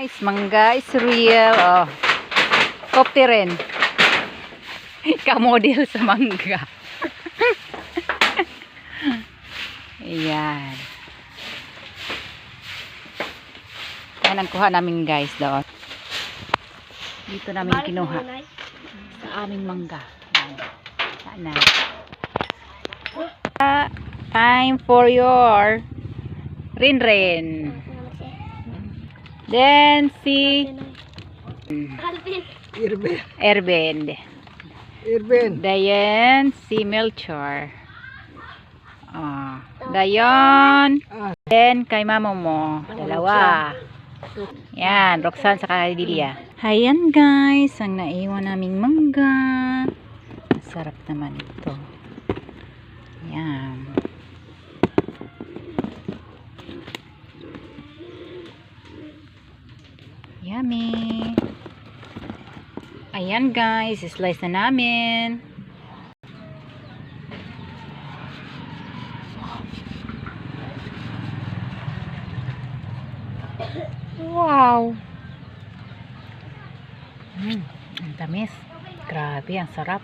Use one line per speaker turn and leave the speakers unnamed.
Guys, mangga is real. Oh. Kopti rin. Kamodel sa mangga. Ayan. Yan ang kuha namin guys doon. Dito namin kinuha sa aming mangga. Sana. Ah, Time for your rin rin. Then si
Alvin.
Irben.
Erben.
Irben.
Dayan si Melchor. Ah, Dayon.
Ah,
Then kay mama mo. Dalawa. Yan, Roxanne sa Lilia. Ayan guys, ang naiwan naming mangga. Sarap naman ito. Yummy. Ayan guys, slice na namin. Wow! Mm, ang tamis. Grabe, ang sarap.